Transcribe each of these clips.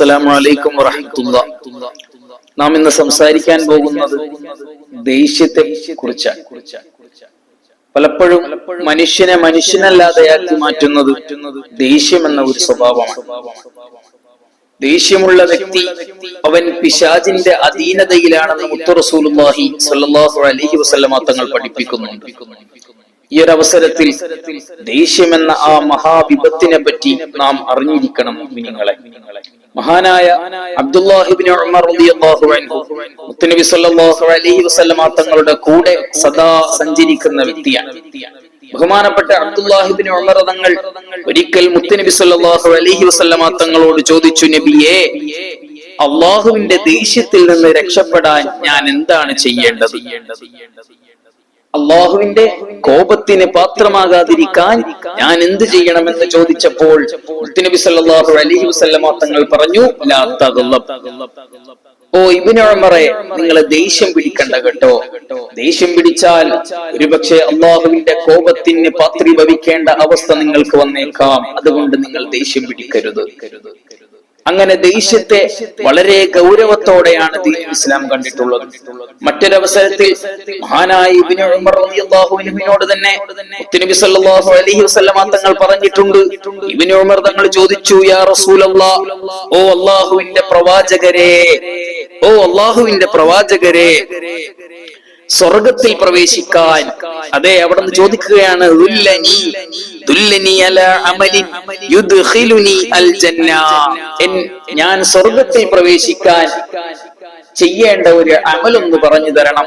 അസ്സലാമു വറഹമത്തുള്ള. നാം ഇന്ന് സംസാരിക്കാൻ പോകുന്നത് ദേഷ്യത്തെ കുറിച്ചാണ് പലപ്പോഴും മനുഷ്യനെ മനുഷ്യനല്ലാതെയാക്കി മാറ്റുന്നത് ദേഷ്യം എന്ന ഒരു സ്വഭാവമാണ്. ദേഷ്യമുള്ള വ്യക്തി അവൻ പിശാജിന്റെ അധീനതയിലാണെന്ന് മുത്തുറസൂലുള്ളാഹി സ്വല്ലല്ലാഹു അലൈഹി വസല്ലമ തങ്ങൾ പഠിപ്പിക്കുന്നുണ്ട്. ഈ ഒരു അവസരത്തിൽ ദേഷ്യം എന്ന ആ മഹാവിപത്തിനെ പറ്റി നാം അറിഞ്ഞിരിക്കണം നിങ്ങളെ മഹാനായ അബ്ദുല്ലാഹിബിൻ സല്ലല്ലാഹു അലൈഹി വസല്ലമ തങ്ങളുടെ കൂടെ സദാ സഞ്ചരിക്കുന്ന വ്യക്തിയാണ്. ബഹുമാനപ്പെട്ട അബ്ദുല്ലാഹിബിൻ ഉമർ തങ്ങൾ ഒരിക്കൽ മുത്തനബി സല്ലല്ലാഹു അലൈഹി വസല്ലമ തങ്ങളോട് ചോദിച്ചു നബിയേ അള്ളാഹുവിന്റെ ദേഷ്യത്തിൽ നിന്ന് രക്ഷപ്പെടാൻ ഞാൻ എന്താണ് ചെയ്യേണ്ടത്? അള്ളാഹുവിന്റെ കോപത്തിന് പാത്രമാകാതിരിക്കാൻ ഞാൻ എന്ത് ചെയ്യണമെന്ന് ചോദിച്ചപ്പോൾ നബി സല്ലല്ലാഹു അലൈഹി വസല്ലമ തങ്ങൾ പറഞ്ഞു ലാ ഓ ഇബിന് ഉമറെ നിങ്ങൾ ദേഷ്യം പിടിക്കണ്ട കേട്ടോ. ദേഷ്യം പിടിച്ചാൽ ഒരുപക്ഷെ അള്ളാഹുവിന്റെ കോപത്തിന് പാത്രീഭവിക്കേണ്ട അവസ്ഥ നിങ്ങൾക്ക് വന്നേക്കാം. അതുകൊണ്ട് നിങ്ങൾ ദേഷ്യം പിടിക്കരുത്. അങ്ങനെ ദേഷ്യത്തെ വളരെ ഗൗരവത്തോടെയാണ് ദീൻ ഇസ്ലാം കണ്ടിട്ടുള്ളത്. മറ്റൊരവസരത്തിൽ മഹാനായ ഇബ്നു ഉമർ റളിയല്ലാഹു അൻഹുവിനോട് തന്നെ നബി സല്ലല്ലാഹു അലൈഹി വസല്ലമ തങ്ങൾ പറഞ്ഞിട്ടുണ്ട്. ഇബ്നു ഉമർ തങ്ങൾ ചോദിച്ചു യാ റസൂലല്ലാ ഓ അല്ലാഹുവിന്റെ പ്രവാചകരെ ഓ അല്ലാഹുവിന്റെ പ്രവാചകരെ സ്വർഗത്തിൽ പ്രവേശിക്കാൻ. അതെ അവിടെ നിന്ന് ചോദിക്കുകയാണ് ഞാൻ സ്വർഗത്തിൽ പ്രവേശിക്കാൻ ചെയ്യേണ്ട ഒരു അമലൊന്ന് പറഞ്ഞു തരണം.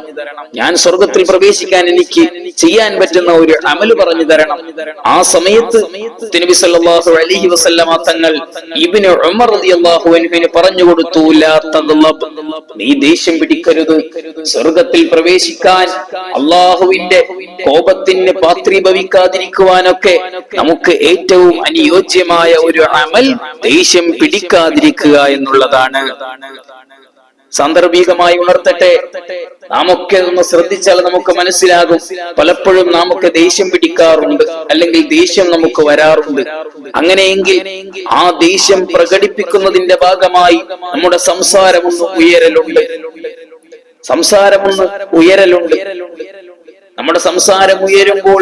ഞാൻ സ്വർഗത്തിൽ പ്രവേശിക്കാൻ എനിക്ക് ചെയ്യാൻ പറ്റുന്ന ഒരു അമൽ പറഞ്ഞു തരണം. ആ സമയത്ത് നബി സല്ലല്ലാഹു അലൈഹി വസല്ലമ തങ്ങൾ ഇബിന് ഉമർ പറഞ്ഞു കൊടുത്തു നീ ദേഷ്യം പിടിക്കരുത്. സ്വർഗത്തിൽ പ്രവേശിക്കാൻ അള്ളാഹുവിന്റെ കോപത്തിന് പാത്രീഭവിക്കാതിരിക്കുവാനൊക്കെ നമുക്ക് ഏറ്റവും അനുയോജ്യമായ ഒരു അമൽ ദേഷ്യം പിടിക്കാതിരിക്കുക എന്നുള്ളതാണ്. സാന്ദർഭികമായി ഉണർത്തട്ടെ. നാമൊക്കെ ഒന്ന് ശ്രദ്ധിച്ചാൽ നമുക്ക് മനസ്സിലാകും. പലപ്പോഴും നാമൊക്കെ ദേഷ്യം പിടിക്കാറുണ്ട്. അല്ലെങ്കിൽ ദേഷ്യം നമുക്ക് വരാറുണ്ട്. അങ്ങനെയെങ്കിൽ ആ ദേഷ്യം പ്രകടിപ്പിക്കുന്നതിന്റെ ഭാഗമായി നമ്മുടെ സംസാരമൊന്ന് ഉയരലുണ്ട്. സംസാരമൊന്ന് ഉയരലുണ്ട്. നമ്മുടെ സംസാരം ഉയരുമ്പോൾ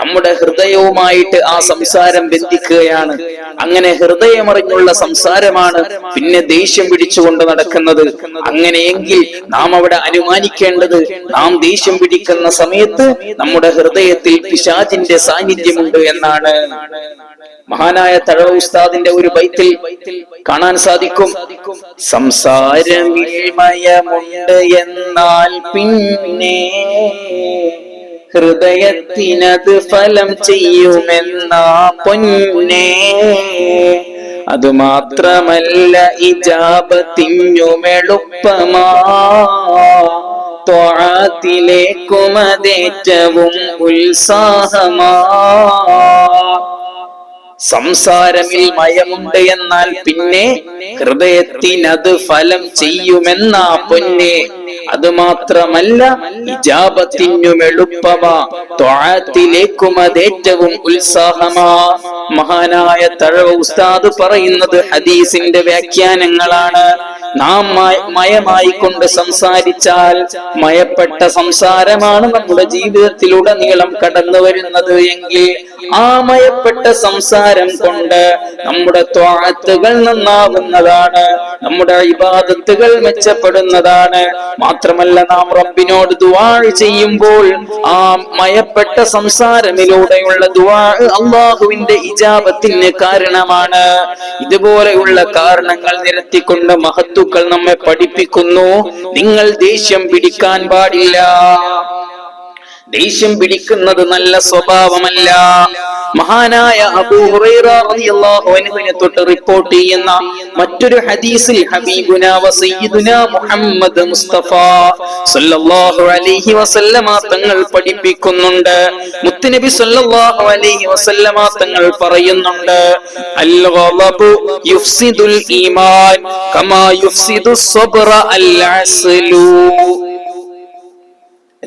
നമ്മുടെ ഹൃദയവുമായിട്ട് ആ സംസാരം ബന്ധിക്കുകയാണ്. അങ്ങനെ ഹൃദയമറിഞ്ഞുള്ള സംസാരമാണ് പിന്നെ ദേഷ്യം പിടിച്ചുകൊണ്ട് നടക്കുന്നത്. അങ്ങനെയെങ്കിൽ നാം അവിടെ അനുമാനിക്കേണ്ടത് നാം ദേഷ്യം പിടിക്കുന്ന സമയത്ത് നമ്മുടെ ഹൃദയത്തിൽ പിശാചിന്റെ സാന്നിധ്യമുണ്ട് എന്നാണ്. മഹാനായ തഴവ ഉസ്താദിന്റെ ഒരു ബൈത്തിൽ കാണാൻ സാധിക്കും. സംസാരമിൽമയമുണ്ട് എന്നാൽ പിന്നെ ഹൃദയത്തിനത് ഫലം ചെയ്യുമെന്ന പൊന്നേ. അതുമാത്രമല്ല ഇജാപത്തിഞ്ഞുമെളുപ്പമാ ത്വാത്തിലേക്കുമതേറ്റവും ഉത്സാഹമാ. സംസാരമിൽ മയമുണ്ട് എന്നാൽ പിന്നെ ഹൃദയത്തിനത് ഫലം ചെയ്യുമെന്നാ പൊന്നെ. അത് മാത്രമല്ല അതേറ്റവും ഉത്സാഹമാ. മഹാനായ തഴവ ഉസ്താദ് പറയുന്നത് ഹദീസിന്റെ വ്യാഖ്യാനങ്ങളാണ്. നാം മയമായി കൊണ്ട് സംസാരിച്ചാൽ മയപ്പെട്ട സംസാരമാണ് നമ്മുടെ ജീവിതത്തിലുടനീളം കടന്നു വരുന്നത് എങ്കിൽ ആ മയപ്പെട്ട സംസാരം കൊണ്ട് നമ്മുടെ ത്വാത്തുകൾ നന്നാവുന്നതാണ് നമ്മുടെ ഇബാദത്തുകൾ മെച്ചപ്പെടുന്നതാണ് മാത്രമല്ല നാം റബ്ബിനോട് ദുആ ചെയ്യുമ്പോൾ ആ മയപ്പെട്ട സംസാരമിലൂടെയുള്ള ദുആ അള്ളാഹുവിന്റെ ഇജാബത്തിന് കാരണമാണ്. ഇതുപോലെയുള്ള കാരണങ്ങൾ നിരത്തിക്കൊണ്ട് മഹത്തുക്കൾ നമ്മെ പഠിപ്പിക്കുന്നു. നിങ്ങൾ ദേഷ്യം പിടിക്കാൻ പാടില്ല. ദേഷ്യം പിടിക്കുന്നത് നല്ല സ്വഭാവമല്ല. മഹാനായ അബൂ ഹുറൈറ റളിയല്ലാഹു അൻഹുവിനെ തൊട്ട് റിപ്പോർട്ട് ചെയ്യുന്ന മറ്റൊരു ഹദീസിൽ ഹബീബുന വസയ്യിദുന മുഹമ്മദ് മുസ്തഫ സല്ലല്ലാഹു അലൈഹി വസല്ലമ തങ്ങൾ പഠിപ്പിക്കുന്നുണ്ട്. മുത്തുനബി സല്ലല്ലാഹു അലൈഹി വസല്ലമ തങ്ങൾ പറയുന്നുണ്ട് അൽ ഗളബു യുഫ്സിദുൽ ഈമാൻ കമാ യുഫ്സിദുസ് സബ്റ അൽ അസ്ലു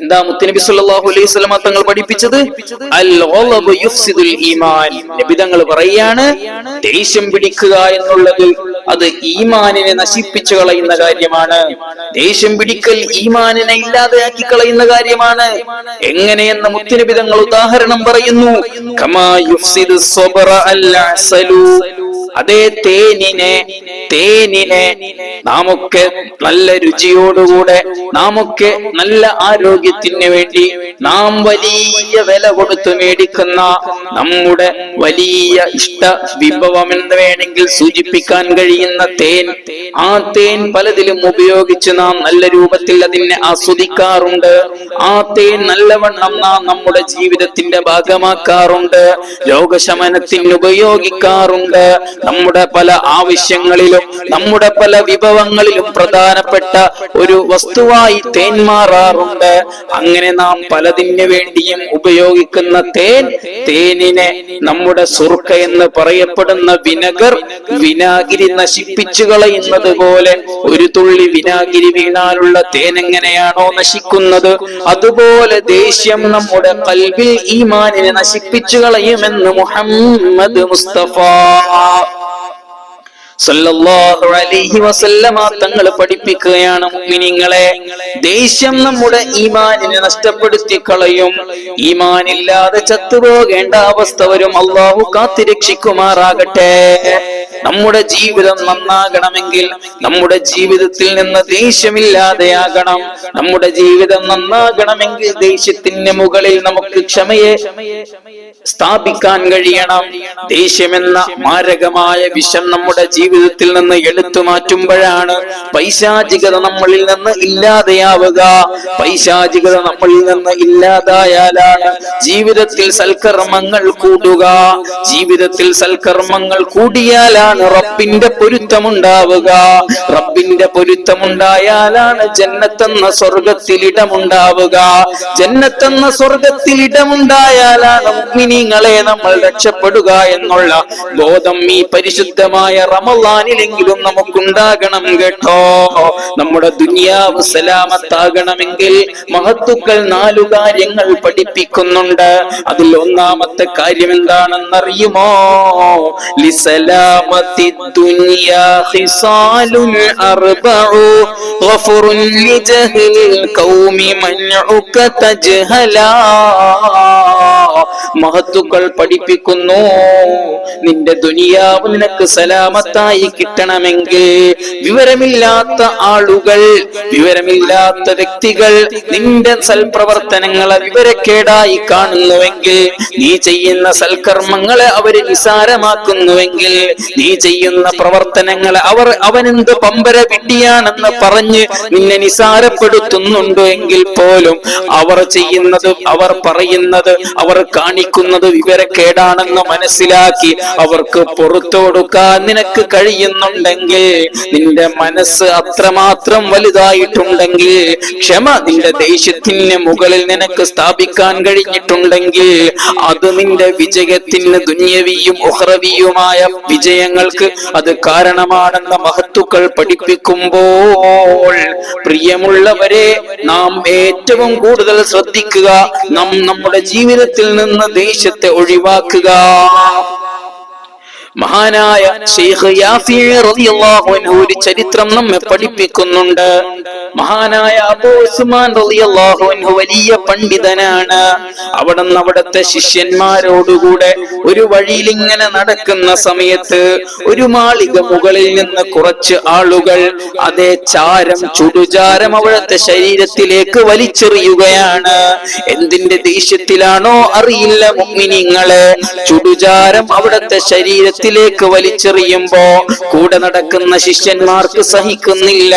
എന്താ മുത്തനബി സല്ലല്ലാഹു അലൈഹി വസല്ലമ തങ്ങൾ പഠിപ്പിച്ചത്? ഈമാൻ. നബി തങ്ങൾ പറയാണ് ദേഷ്യം പിടിക്കുക എന്നുള്ളത് അത് ഈമാനിനെ നശിപ്പിച്ചു കളയുന്ന കാര്യമാണ്. ദേഷ്യം പിടിക്കൽ ഈമാനിനെ ഇല്ലാതെയാക്കി കളയുന്ന കാര്യമാണ്. എങ്ങനെയെന്ന് മുത്തനബി തങ്ങൾ ഉദാഹരണം പറയുന്നു. കമാ യുഫ്സിദു സ്വബറ അൽ അസലു അതേ തേനിനെ തേനിനെ നാമൊക്കെ നല്ല രുചിയോടുകൂടെ നാമൊക്കെ നല്ല ആരോഗ്യത്തിന് വേണ്ടി നാം വലിയ വില കൊടുത്ത് മേടിക്കുന്ന നമ്മുടെ വലിയ ഇഷ്ട വിഭവം എന്ന് വേണമെങ്കിൽ സൂചിപ്പിക്കാൻ കഴിയുന്ന തേൻ ആ തേൻ പലതിലും ഉപയോഗിച്ച് നാം നല്ല രൂപത്തിൽ അതിനെ ആസ്വദിക്കാറുണ്ട്. ആ തേൻ നല്ലവണ്ണം നാം നമ്മുടെ ജീവിതത്തിന്റെ ഭാഗമാക്കാറുണ്ട് രോഗശമനത്തിന് ഉപയോഗിക്കാറുണ്ട്. നമ്മുടെ പല ആവശ്യങ്ങളിലും നമ്മുടെ പല വിഭവങ്ങളിലും പ്രധാനപ്പെട്ട ഒരു വസ്തുവായി തേൻ മാറാറുണ്ട് അങ്ങനെ നാം പലതിന് വേണ്ടിയും ഉപയോഗിക്കുന്ന തേൻ തേനിനെ നമ്മുടെ സുർക്ക എന്ന് പറയപ്പെടുന്ന വിനഗർ വിനാഗിരി നശിപ്പിച്ചു കളയുന്നത് പോലെ ഒരു തുള്ളി വിനാഗിരി വീണാലുള്ള തേൻ എങ്ങനെയാണോ നശിക്കുന്നത്? അതുപോലെ ദേഷ്യം നമ്മുടെ കൽവിൽ ഈമാനിനെ നശിപ്പിച്ചു കളയുമെന്ന് മുഹമ്മദ് മുസ്തഫ തങ്ങൾ പഠിപ്പിക്കുകയാണ് മുഅ്മിനീങ്ങളെ ദേഷ്യം നമ്മുടെ ഈമാനിനെ നഷ്ടപ്പെടുത്തി കളയും ഈമാനില്ലാതെ ചത്തുപോകേണ്ട അവസ്ഥ വരും. അള്ളാഹു കാത്തിരക്ഷിക്കുമാറാകട്ടെ നമ്മുടെ ജീവിതം നന്നാകണമെങ്കിൽ നമ്മുടെ ജീവിതത്തിൽ നിന്ന് ദേഷ്യമില്ലാതെയാകണം. നമ്മുടെ ജീവിതം നന്നാകണമെങ്കിൽ ദേഷ്യത്തിന് മുകളിൽ നമുക്ക് ക്ഷമയെ സ്ഥാപിക്കാൻ കഴിയണം. ദേഷ്യമെന്ന മാരകമായ വിഷം നമ്മുടെ ജീവിതത്തിൽ നിന്ന് എടുത്തു മാറ്റുമ്പോഴാണ് പൈശാചികത നമ്മളിൽ നിന്ന് ഇല്ലാതെയാവുക. പൈശാചികത നമ്മളിൽ നിന്ന് ഇല്ലാതായാലാണ് ജീവിതത്തിൽ സൽക്കർമ്മങ്ങൾ കൂടുക. ജീവിതത്തിൽ സൽക്കർമ്മങ്ങൾ കൂടിയാലാണ് റബ്ബിന്റെ പൊരുത്തമുണ്ടാവുക. റബ്ബിന്റെ പൊരുത്തമുണ്ടായാലാണ് ജന്നത്തെന്ന സ്വർഗത്തിലിടമുണ്ടാവുക ജന്നത്തെന്ന സ്വർഗത്തിലിടമുണ്ടായാലാണ് മുഅ്മിനീങ്ങളെ നമ്മൾ രക്ഷപ്പെടുക എന്നുള്ള ബോധം ഈ പരിശുദ്ധമായ റമളാനിലെങ്കിലും നമുക്കുണ്ടാകണം കേട്ടോ. നമ്മുടെ ദുനിയാവ് സലാമത്താകണമെങ്കിൽ മഹത്തുക്കൾ നാലു കാര്യങ്ങൾ പഠിപ്പിക്കുന്നുണ്ട്. അതിൽ ഒന്നാമത്തെ കാര്യം എന്താണെന്നറിയുമോ? ലിസലാമത്തി ദുനിയാ ഖിസാലുൽ അർബഉ തജ്ഹലാ. മഹത്തുക്കൾ പഠിപ്പിക്കുന്നു. നിന്റെ ദുനിയാവ് നിനക്ക് സലാമത്തായി കിട്ടണമെങ്കിൽ വിവരമില്ലാത്ത ആളുകൾ വിവരമില്ലാത്ത വ്യക്തികൾ നിന്റെ സൽപ്രവർത്തനങ്ങളെ വിവരക്കേടായി കാണുന്നുവെങ്കിൽ നീ ചെയ്യുന്ന സൽക്കർമ്മങ്ങളെ അവർ നിസാരമാക്കുന്നുവെങ്കിൽ നീ ചെയ്യുന്ന പ്രവർത്തനങ്ങളെ അവർ അവനെന്ത് പമ്പര വിഡ്ഢിയാണെന്ന് പറഞ്ഞ് നിന്നെ നിസാരപ്പെടുത്തുന്നുണ്ടോ എങ്കിൽ പോലും അവർ ചെയ്യുന്നത് അവർ പറയുന്നത് അവർ കാണിക്കുന്നത് വിവരക്കേടാണെന്ന് മനസ്സിലാക്കി അവർക്ക് പുറത്തു കൊടുക്കാൻ നിനക്ക് കഴിയുന്നുണ്ടെങ്കിൽ നിന്റെ മനസ്സ് അത്രമാത്രം വലുതായിട്ടുണ്ടെങ്കിൽ ക്ഷമ നിന്റെ ദേഷ്യത്തിന് മുകളിൽ നിനക്ക് സ്ഥാപിക്കാൻ കഴിഞ്ഞിട്ടുണ്ടെങ്കിൽ അത് നിന്റെ വിജയത്തിന് ദുന്യവിയും ഉഹ്റവിയുമായ വിജയങ്ങൾക്ക് അത് കാരണമാണെന്ന മഹത്തുക്കൾ പഠിപ്പിക്കുമ്പോൾ പ്രിയമുള്ളവരെ നാം ഏറ്റവും കൂടുതൽ ശ്രദ്ധിക്കുക നാം നമ്മുടെ ജീവിതത്തിൽ നിന്ന് ദേഷ്യത്തെ ഒഴിവാക്കുക. മഹാനായ ഷെയ്ഖ് യാഫി ഒരു ചരിത്രം നമ്മെ പഠിപ്പിക്കുന്നുണ്ട്. മഹാനായ റളിയല്ലാഹു വലിയ പണ്ഡിതനാണ്. അവിടെ നിന്ന് അവിടുത്തെ ശിഷ്യന്മാരോടുകൂടെ ഒരു വഴിയിൽ ഇങ്ങനെ നടക്കുന്ന സമയത്ത് ഒരു മാളിക മുകളിൽ നിന്ന് കുറച്ച് ആളുകൾ അതേ ചാരം ചുടുചാരം അവിടുത്തെ ശരീരത്തിലേക്ക് വലിച്ചെറിയുകയാണ്. എന്തിന്റെ ദേഷ്യത്തിലാണോ അറിയില്ല മുഗ്മിനിങ്ങളെ. ചുടുചാരം അവിടുത്തെ ശരീരത്തിലേക്ക് വലിച്ചെറിയുമ്പോ കൂടെ നടക്കുന്ന ശിഷ്യന്മാർക്ക് സഹിക്കുന്നില്ല.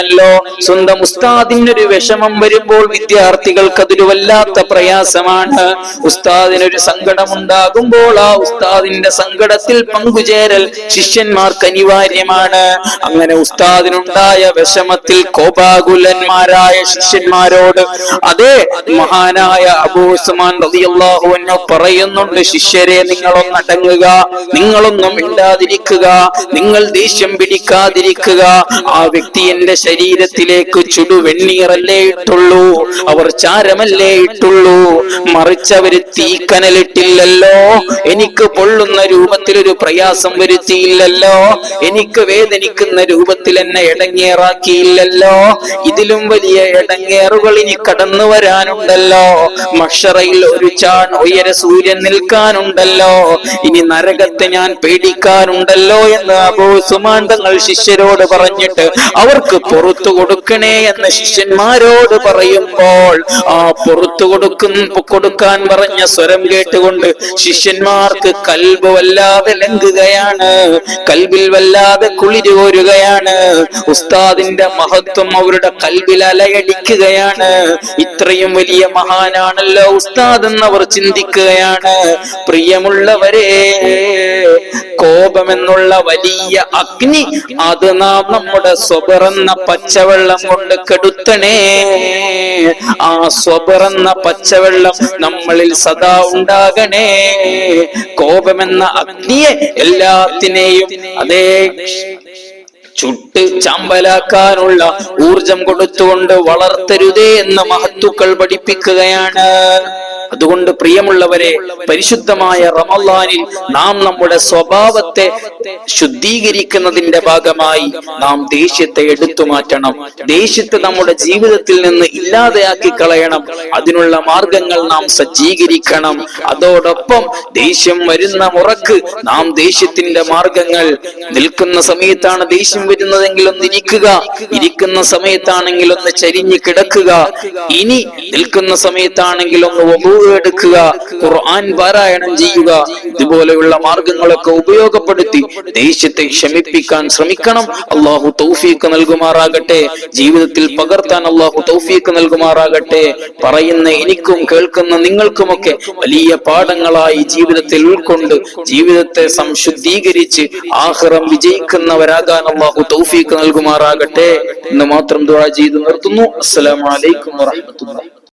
അങ്ങനെയാണല്ലോ സ്വന്തം ഉസ്താദിനൊരു വിഷമം വരുമ്പോൾ വിദ്യാർത്ഥികൾക്ക് അതൊരു വല്ലാത്ത പ്രയാസമാണ് ഉസ്താദിനൊരു സങ്കടമുണ്ടാകുമ്പോൾ ആ ഉസ്താദിന്റെ സങ്കടത്തിൽ പങ്കുചേരൽ ശിഷ്യന്മാർക്ക് അനിവാര്യമാണ് അങ്ങനെ ഉസ്താദിനുണ്ടായ വിഷമത്തിൽ കോപാകുലന്മാരായ ശിഷ്യന്മാരോട് അതെ മഹാനായ അബൂസ്മാൻ അൻഹു പറയുന്നുണ്ട് ശിഷ്യരെ നിങ്ങളൊന്നടങ്ങുക നിങ്ങളൊന്നും ഇണ്ടാതിരിക്കുക നിങ്ങൾ ദേഷ്യം പിടിക്കാതിരിക്കുക ആ വ്യക്തി എന്റെ ശരീരത്തിലേക്ക് ചുടുവെണ്ണീറല്ലേ ഇട്ടുള്ളൂ? അവർ ചാരമല്ലേ ഇട്ടുള്ളൂ? മറിച്ച് തീക്കനലിട്ടില്ലല്ലോ? എനിക്ക് പൊള്ളുന്ന രൂപത്തിൽ ഒരു പ്രയാസം വരുത്തിയില്ലല്ലോ? എനിക്ക് വേദനിക്കുന്ന രൂപത്തിൽ എന്നെ ഇടങ്ങേറാക്കിയില്ലല്ലോ? ഇതിലും വലിയ ഇടങ്ങേറുകൾ ഇനി കടന്നു വരാനുണ്ടല്ലോ. മഷറയിൽ ഒരു ചാൺ ഉയര സൂര്യൻ നിൽക്കാനുണ്ടല്ലോ. ഇനി നരകത്തെ ഞാൻ പേടിക്കാനുണ്ടല്ലോ എന്ന് അബോ സുമാൻ തങ്ങൾ ശിഷ്യരോട് പറഞ്ഞിട്ട് അവർക്ക് പുറത്തു കൊടുക്കണേ എന്ന് ശിഷ്യന്മാരോട് പറയുമ്പോൾ ആ പുറത്തു കൊടുക്കും കൊടുക്കാൻ പറഞ്ഞ സ്വരം കേട്ടുകൊണ്ട് ശിഷ്യന്മാർക്ക് കൽബ് വല്ലാതെ ലങ്കുകയാണ് കൽബിൽ വല്ലാതെ കുളിര് കോരുകയാണ്. ഉസ്താദിന്റെ മഹത്വം അവരുടെ കൽബിൽ അലയടിക്കുകയാണ്. ഇത്രയും വലിയ മഹാനാണല്ലോ ഉസ്താദ് എന്നവർ ചിന്തിക്കുകയാണ്. പ്രിയമുള്ളവരെ കോപമെന്നുള്ള വലിയ അഗ്നി. അത് നാം നമ്മുടെ സ്വബറന്ന പച്ചവെള്ളം കൊണ്ട് കെടുത്തണേ. ആ സ്വബറന്ന പച്ചവെള്ളം നമ്മളിൽ സദാ ഉണ്ടാകണേ. കോപമെന്ന അഗ്നിയെ എല്ലാത്തിനെയും അതേ ചുട്ട് ചാമ്പലാക്കാനുള്ള ഊർജം കൊടുത്തുകൊണ്ട് വളർത്തരുതേ എന്ന മഹത്തുക്കൾ പഠിപ്പിക്കുകയാണ്. അതുകൊണ്ട് പ്രിയമുള്ളവരെ പരിശുദ്ധമായ റമല്ലാനിൽ നാം നമ്മുടെ സ്വഭാവത്തെ ശുദ്ധീകരിക്കുന്നതിന്റെ ഭാഗമായി നാം ദേഷ്യത്തെ എടുത്തു മാറ്റണം ദേഷ്യത്തെ നമ്മുടെ ജീവിതത്തിൽ നിന്ന് ഇല്ലാതെയാക്കി കളയണം അതിനുള്ള മാർഗങ്ങൾ നാം സജ്ജീകരിക്കണം. അതോടൊപ്പം ദേഷ്യം വരുന്ന മുറക്ക് നാം ദേഷ്യത്തിന്റെ മാർഗങ്ങൾ. നിൽക്കുന്ന സമയത്താണ് ദേഷ്യം വരുന്നതെങ്കിൽ ഒന്ന് ഇരിക്കുക. ഇരിക്കുന്ന സമയത്താണെങ്കിൽ ഒന്ന് ചരിഞ്ഞു കിടക്കുക. ഇനി നിൽക്കുന്ന സമയത്താണെങ്കിൽ ഒന്ന് എടുക്കുക. ഖുർആൻ പാരായണം ചെയ്യുക. ഇതുപോലെയുള്ള മാർഗങ്ങളൊക്കെ ഉപയോഗപ്പെടുത്തി ദേഷ്യത്തെ ക്ഷമിപ്പിക്കാൻ ശ്രമിക്കണം. അള്ളാഹു തൗഫീഖ് നൽകുമാറാകട്ടെ. ജീവിതത്തിൽ പകർത്താൻ അള്ളാഹു തൗഫീഖ് നൽകുമാറാകട്ടെ. പറയുന്ന എനിക്കും കേൾക്കുന്ന നിങ്ങൾക്കുമൊക്കെ വലിയ പാഠങ്ങളായി ജീവിതത്തിൽ ഉൾക്കൊണ്ട് ജീവിതത്തെ സംശുദ്ധീകരിച്ച് ആഹ്റം വിജയിക്കുന്നവരാകാൻ അള്ളാഹു തൗഫീഖ് നൽകുമാറാകട്ടെ. എന്ന് മാത്രം ദുആ ചെയ്ത് നിർത്തുന്നു. അസ്സലാമു അലൈക്കും വറഹ്മത്തുള്ളാഹി